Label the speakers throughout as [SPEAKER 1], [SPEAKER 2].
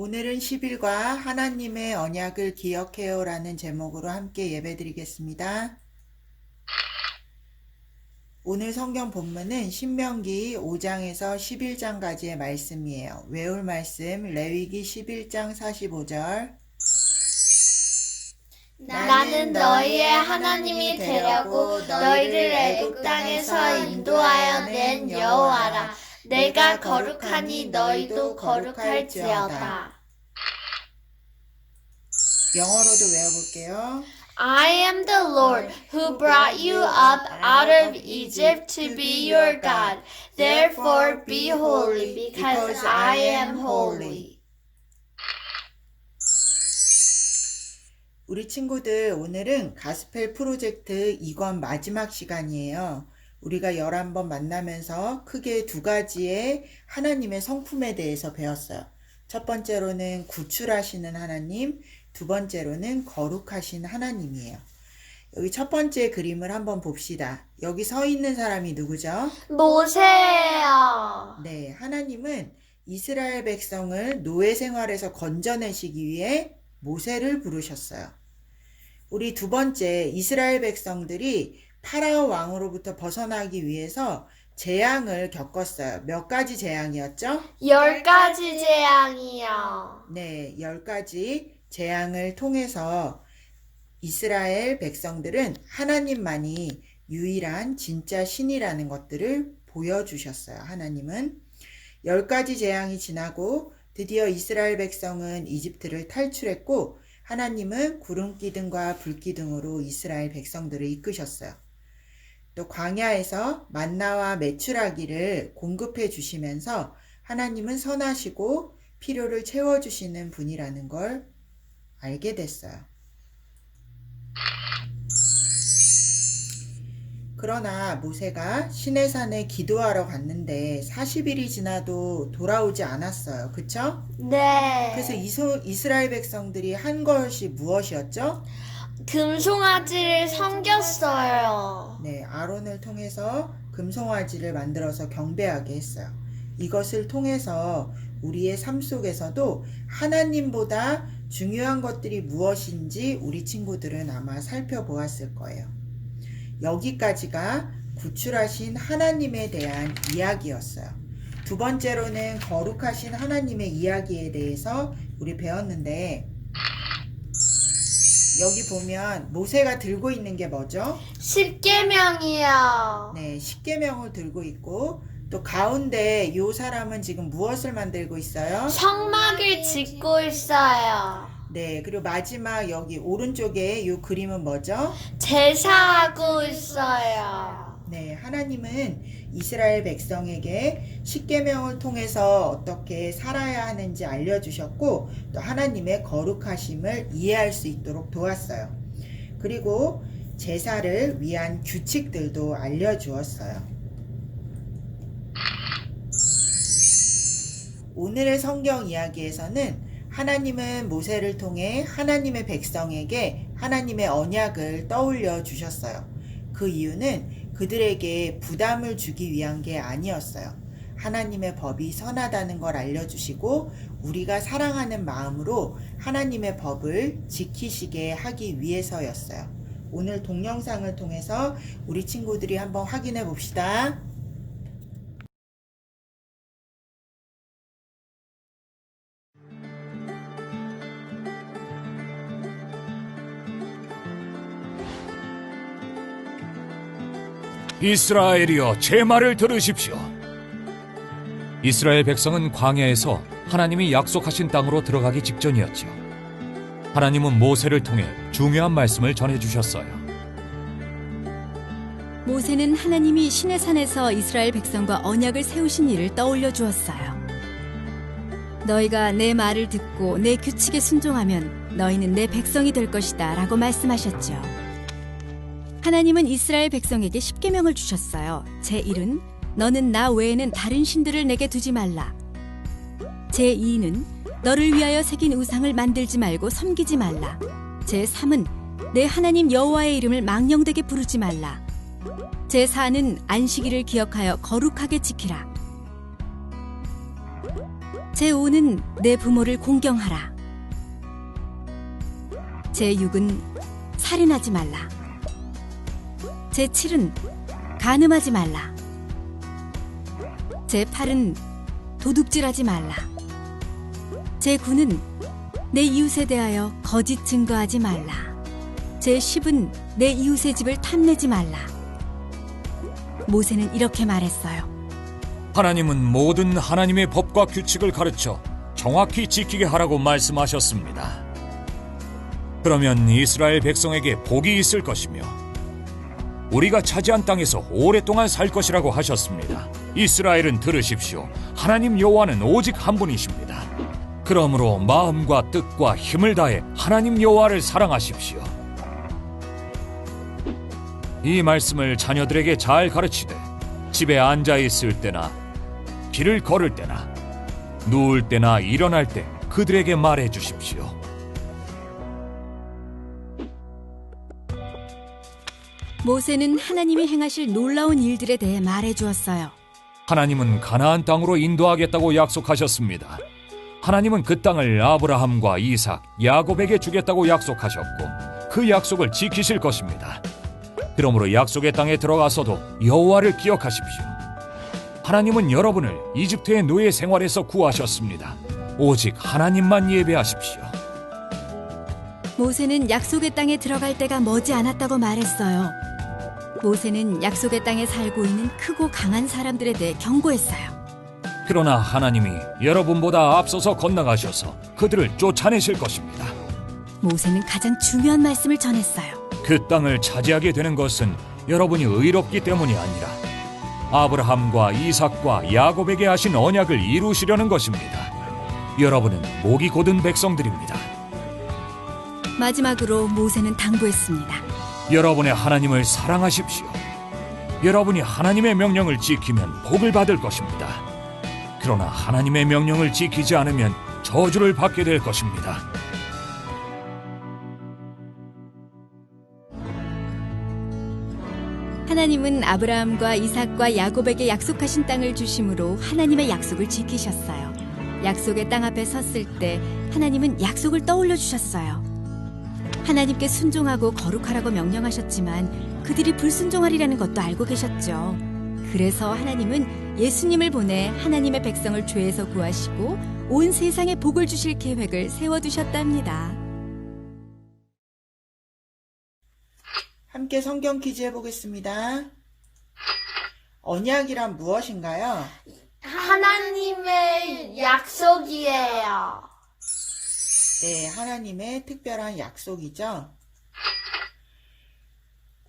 [SPEAKER 1] 오늘은 10일과 하나님의 언약을 기억해요 라는 제목으로 함께 예배 드리겠습니다. 오늘 성경 본문은 신명기 5장에서 11장까지의 말씀이에요. 외울 말씀 레위기 11장 45절
[SPEAKER 2] 나는 너희의 하나님이 되려고 너희를 애굽 땅에서 인도하여 낸 여호와라. 내가 거룩하니 너희도 거룩할지어다.
[SPEAKER 1] 영어로도 외워볼게요.
[SPEAKER 2] I am the Lord who brought you up out of Egypt to be your God. Therefore be holy because I am holy.
[SPEAKER 1] 우리 친구들 오늘은 가스펠 프로젝트 이권 마지막 시간이에요. 우리가 11번 만나면서 크게 두 가지의 하나님의 성품에 대해서 배웠어요. 첫 번째로는 구출하시는 하나님, 두 번째로는 거룩하신 하나님이에요. 여기 첫 번째 그림을 한번 봅시다. 여기 서 있는 사람이 누구죠?
[SPEAKER 2] 모세요.
[SPEAKER 1] 네, 하나님은 이스라엘 백성을 노예 생활에서 건져내시기 위해 모세를 부르셨어요. 우리 두 번째 이스라엘 백성들이 파라오 왕으로부터 벗어나기 위해서 재앙을 겪었어요. 몇 가지 재앙이었죠?
[SPEAKER 2] 열 가지 재앙이요.
[SPEAKER 1] 네, 열 가지 재앙을 통해서 이스라엘 백성들은 하나님만이 유일한 진짜 신이라는 것들을 보여주셨어요. 하나님은 열 가지 재앙이 지나고 드디어 이스라엘 백성은 이집트를 탈출했고 하나님은 구름 기둥과 불 기둥으로 이스라엘 백성들을 이끄셨어요. 또 광야에서 만나와 메추라기를 공급해 주시면서 하나님은 선하시고 필요를 채워 주시는 분이라는 걸 알게 됐어요. 그러나 모세가 시내산에 기도하러 갔는데 40일이 지나도 돌아오지 않았어요. 그쵸?
[SPEAKER 2] 네.
[SPEAKER 1] 그래서 이소, 이스라엘 백성들이 한 것이 무엇이었죠?
[SPEAKER 2] 금송아지를 섬겼어요.
[SPEAKER 1] 네, 아론을 통해서 금송아지를 만들어서 경배하게 했어요. 이것을 통해서 우리의 삶 속에서도 하나님보다 중요한 것들이 무엇인지 우리 친구들은 아마 살펴보았을 거예요. 여기까지가 구출하신 하나님에 대한 이야기였어요. 두 번째로는 거룩하신 하나님의 이야기에 대해서 우리 배웠는데 여기 보면 모세가 들고 있는 게 뭐죠?
[SPEAKER 2] 십계명이요.
[SPEAKER 1] 네, 십계명을 들고 있고 또 가운데 요 사람은 지금 무엇을 만들고 있어요?
[SPEAKER 2] 성막을 짓고 있어요.
[SPEAKER 1] 네, 그리고 마지막 여기 오른쪽에 요 그림은 뭐죠?
[SPEAKER 2] 제사하고 있어요.
[SPEAKER 1] 네, 하나님은 이스라엘 백성에게 십계명을 통해서 어떻게 살아야 하는지 알려주셨고 또 하나님의 거룩하심을 이해할 수 있도록 도왔어요. 그리고 제사를 위한 규칙들도 알려주었어요. 오늘의 성경 이야기에서는 하나님은 모세를 통해 하나님의 백성에게 하나님의 언약을 떠올려 주셨어요. 그 이유는 그들에게 부담을 주기 위한 게 아니었어요. 하나님의 법이 선하다는 걸 알려주시고 우리가 사랑하는 마음으로 하나님의 법을 지키시게 하기 위해서였어요. 오늘 동영상을 통해서 우리 친구들이 한번 확인해 봅시다.
[SPEAKER 3] 이스라엘이여 제 말을 들으십시오. 이스라엘 백성은 광야에서 하나님이 약속하신 땅으로 들어가기 직전이었지요. 하나님은 모세를 통해 중요한 말씀을 전해 주셨어요.
[SPEAKER 4] 모세는 하나님이 시내산에서 이스라엘 백성과 언약을 세우신 일을 떠올려 주었어요. 너희가 내 말을 듣고 내 규칙에 순종하면 너희는 내 백성이 될 것이다 라고 말씀하셨죠. 하나님은 이스라엘 백성에게 십계명을 주셨어요. 제1은 너는 나 외에는 다른 신들을 내게 두지 말라. 제2는 너를 위하여 새긴 우상을 만들지 말고 섬기지 말라. 제3은 내 하나님 여호와의 이름을 망령되게 부르지 말라. 제4는 안식일을 기억하여 거룩하게 지키라. 제5는 내 부모를 공경하라. 제6은 살인하지 말라. 제7은 간음하지 말라. 제8은 도둑질하지 말라. 제9는 내 이웃에 대하여 거짓 증거하지 말라. 제10은 내 이웃의 집을 탐내지 말라. 모세는 이렇게 말했어요.
[SPEAKER 3] 하나님은 모든 하나님의 법과 규칙을 가르쳐 정확히 지키게 하라고 말씀하셨습니다. 그러면 이스라엘 백성에게 복이 있을 것이며 우리가 차지한 땅에서 오랫동안 살 것이라고 하셨습니다. 이스라엘은 들으십시오. 하나님 여호와는 오직 한 분이십니다. 그러므로 마음과 뜻과 힘을 다해 하나님 여호와를 사랑하십시오. 이 말씀을 자녀들에게 잘 가르치되 집에 앉아 있을 때나 길을 걸을 때나 누울 때나 일어날 때 그들에게 말해 주십시오.
[SPEAKER 4] 모세는 하나님이 행하실 놀라운 일들에 대해 말해 주었어요.
[SPEAKER 3] 하나님은 가나안 땅으로 인도하겠다고 약속하셨습니다. 하나님은 그 땅을 아브라함과 이삭, 야곱에게 주겠다고 약속하셨고 그 약속을 지키실 것입니다. 그러므로 약속의 땅에 들어가서도 여호와를 기억하십시오. 하나님은 여러분을 이집트의 노예 생활에서 구하셨습니다. 오직 하나님만 예배하십시오.
[SPEAKER 4] 모세는 약속의 땅에 들어갈 때가 머지 않았다고 말했어요. 모세는 약속의 땅에 살고 있는 크고 강한 사람들에 대해 경고했어요.
[SPEAKER 3] 그러나 하나님이 여러분보다 앞서서 건너가셔서 그들을 쫓아내실 것입니다.
[SPEAKER 4] 모세는 가장 중요한 말씀을 전했어요.
[SPEAKER 3] 그 땅을 차지하게 되는 것은 여러분이 의롭기 때문이 아니라 아브라함과 이삭과 야곱에게 하신 언약을 이루시려는 것입니다. 여러분은 목이 곧은 백성들입니다.
[SPEAKER 4] 마지막으로 모세는 당부했습니다.
[SPEAKER 3] 여러분의 하나님을 사랑하십시오. 여러분이 하나님의 명령을 지키면 복을 받을 것입니다. 그러나 하나님의 명령을 지키지 않으면 저주를 받게 될 것입니다.
[SPEAKER 4] 하나님은 아브라함과 이삭과 야곱에게 약속하신 땅을 주심으로 하나님의 약속을 지키셨어요. 약속의 땅 앞에 섰을 때 하나님은 약속을 떠올려 주셨어요. 하나님께 순종하고 거룩하라고 명령하셨지만 그들이 불순종하리라는 것도 알고 계셨죠. 그래서 하나님은 예수님을 보내 하나님의 백성을 죄에서 구하시고 온 세상에 복을 주실 계획을 세워두셨답니다.
[SPEAKER 1] 함께 성경 퀴즈 해보겠습니다. 언약이란 무엇인가요?
[SPEAKER 2] 하나님의 약속이에요.
[SPEAKER 1] 네, 하나님의 특별한 약속이죠.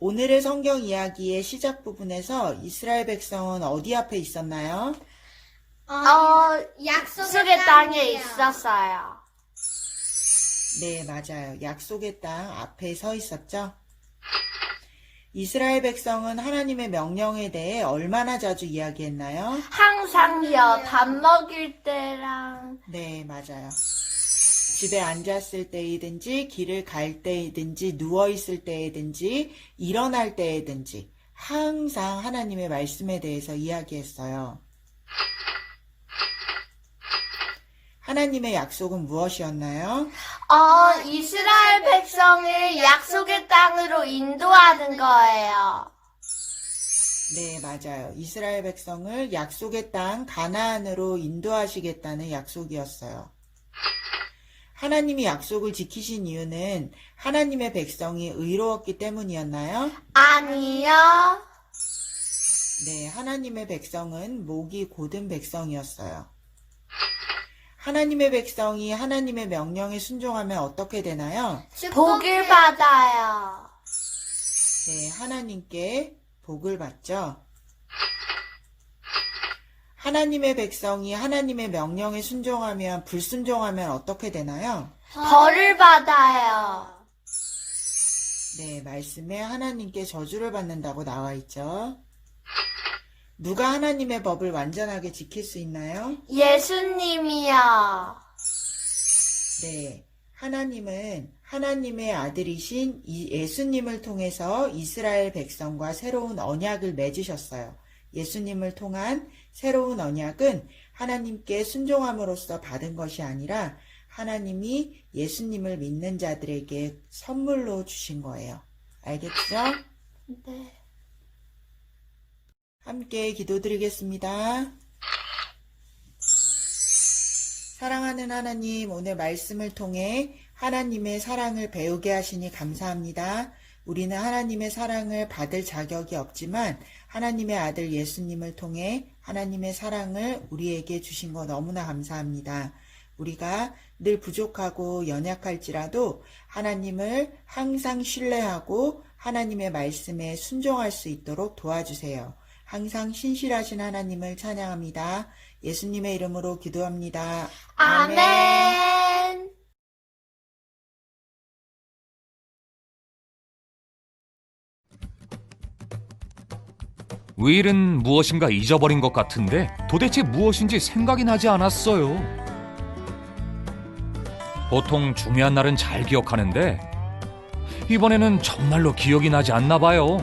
[SPEAKER 1] 오늘의 성경 이야기의 시작 부분에서 이스라엘 백성은 어디 앞에 있었나요?
[SPEAKER 2] 어, 약속의 땅에 있었어요.
[SPEAKER 1] 네, 맞아요. 약속의 땅 앞에 서 있었죠. 이스라엘 백성은 하나님의 명령에 대해 얼마나 자주 이야기했나요?
[SPEAKER 2] 항상요, 밥 먹일 때랑
[SPEAKER 1] 네, 맞아요. 집에 앉았을 때이든지, 길을 갈 때이든지, 누워 있을 때이든지, 일어날 때이든지, 항상 하나님의 말씀에 대해서 이야기했어요. 하나님의 약속은 무엇이었나요?
[SPEAKER 2] 어, 이스라엘 백성을 약속의 땅으로 인도하는 거예요.
[SPEAKER 1] 네, 맞아요. 이스라엘 백성을 약속의 땅 가나안으로 인도하시겠다는 약속이었어요. 하나님이 약속을 지키신 이유는 하나님의 백성이 의로웠기 때문이었나요?
[SPEAKER 2] 아니요.
[SPEAKER 1] 네, 하나님의 백성은 목이 곧은 백성이었어요. 하나님의 백성이 하나님의 명령에 순종하면 어떻게 되나요?
[SPEAKER 2] 복을 받아요.
[SPEAKER 1] 네, 하나님께 복을 받죠. 하나님의 백성이 하나님의 명령에 순종하면 불순종하면 어떻게 되나요?
[SPEAKER 2] 벌을 받아요.
[SPEAKER 1] 네, 말씀에 하나님께 저주를 받는다고 나와 있죠. 누가 하나님의 법을 완전하게 지킬 수 있나요?
[SPEAKER 2] 예수님이요.
[SPEAKER 1] 네. 하나님은 하나님의 아들이신 이 예수님을 통해서 이스라엘 백성과 새로운 언약을 맺으셨어요. 예수님을 통한 새로운 언약은 하나님께 순종함으로써 받은 것이 아니라 하나님이 예수님을 믿는 자들에게 선물로 주신 거예요. 알겠죠?
[SPEAKER 2] 네.
[SPEAKER 1] 함께 기도드리겠습니다. 사랑하는 하나님, 오늘 말씀을 통해 하나님의 사랑을 배우게 하시니 감사합니다. 우리는 하나님의 사랑을 받을 자격이 없지만 하나님의 아들 예수님을 통해 하나님의 사랑을 우리에게 주신 거 너무나 감사합니다. 우리가 늘 부족하고 연약할지라도 하나님을 항상 신뢰하고 하나님의 말씀에 순종할 수 있도록 도와주세요. 항상 신실하신 하나님을 찬양합니다. 예수님의 이름으로 기도합니다.
[SPEAKER 2] 아멘.
[SPEAKER 3] 윌은 무엇인가 잊어버린 것 같은데 도대체 무엇인지 생각이 나지 않았어요. 보통 중요한 날은 잘 기억하는데 이번에는 정말로 기억이 나지 않나 봐요.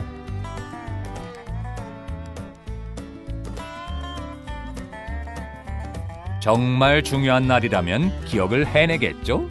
[SPEAKER 3] 정말 중요한 날이라면 기억을 해내겠죠?